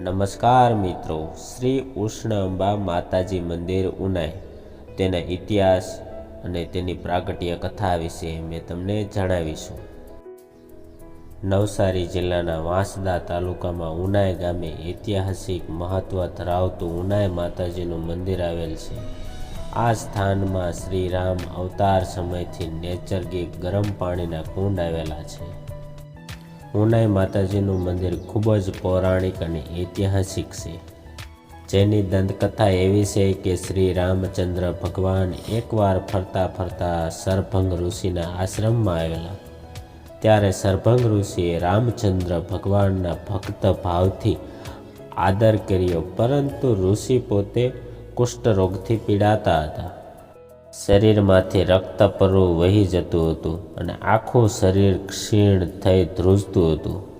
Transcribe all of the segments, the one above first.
નમસ્કાર મિત્રો, શ્રી ઉષ્ણ અંબા માતાજી મંદિર ઉનાઈ. તેના ઇતિહાસ અને તેની પ્રાગટ્ય કથા વિશે મેં તમને જણાવીશું. નવસારી જિલ્લાના વાંસદા તાલુકામાં ઉનાઈ ગામે ઐતિહાસિક મહત્વ ધરાવતું ઉનાઈ માતાજીનું મંદિર આવેલ છે. આ સ્થાનમાં શ્રી રામ અવતાર સમયથી નેચરગી ગરમ પાણીના કુંડ આવેલા છે. ઉનાઈ માતાજીનું મંદિર ખૂબ જ પૌરાણિક અને ઐતિહાસિક છે. જેની દંતકથા એવી છે કે શ્રી રામચંદ્ર ભગવાન એકવાર ફરતા ફરતા સરભંગ ઋષિના આશ્રમમાં આવેલા. ત્યારે સરભંગ ઋષિએ રામચંદ્ર ભગવાનના ભક્ત ભાવથી આદર કર્યો, પરંતુ ઋષિ પોતે કુષ્ઠરોગથી પીડાતા હતા. શરીરમાંથી રક્ત પરવું વહી જતું હતું અને આખું શરીર ક્ષીણ થઈ ધ્રુજતું હતું.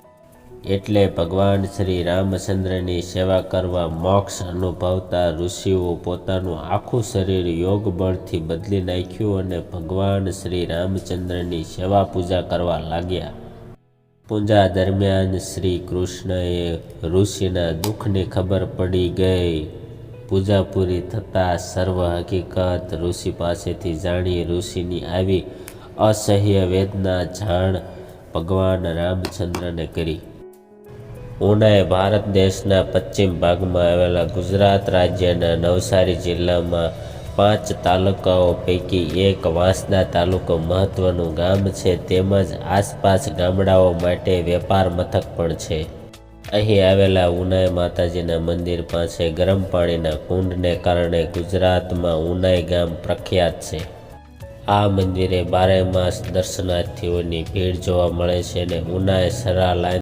એટલે ભગવાન શ્રી રામચંદ્રની સેવા કરવા મોક્ષ અનુભવતા ઋષિઓ પોતાનું આખું શરીર યોગ બળથી બદલી નાખ્યું અને ભગવાન શ્રી રામચંદ્રની સેવા પૂજા કરવા લાગ્યા. પૂજા દરમિયાન શ્રી કૃષ્ણએ ઋષિના દુઃખની ખબર પડી ગઈ. પૂજા પૂરી થતાં સર્વ હકીકત ઋષિ પાસેથી જાણી ઋષિની આવી અસહ્ય વેદના જાણ ભગવાન રામચંદ્રને કરી. ઉનાએ ભારત દેશના પશ્ચિમ ભાગમાં આવેલા ગુજરાત રાજ્યના નવસારી જિલ્લામાં પાંચ તાલુકાઓ પૈકી એક વાંસદા તાલુકો મહત્વનું ગામ છે. તેમજ આસપાસ ગામડાઓ માટે વેપાર મથક પણ છે. અહીં આવેલા ઉનાઈ માતાજીના મંદિર પાસે ગરમ પાણીના કુંડને કારણે ગુજરાતમાં ઉનાઈ ગામ પ્રખ્યાત છે. આ મંદિરે બારે માસ દર્શનાર્થીઓની ભીડ જોવા મળે છે અને ઉનાઈ સરા લાઈન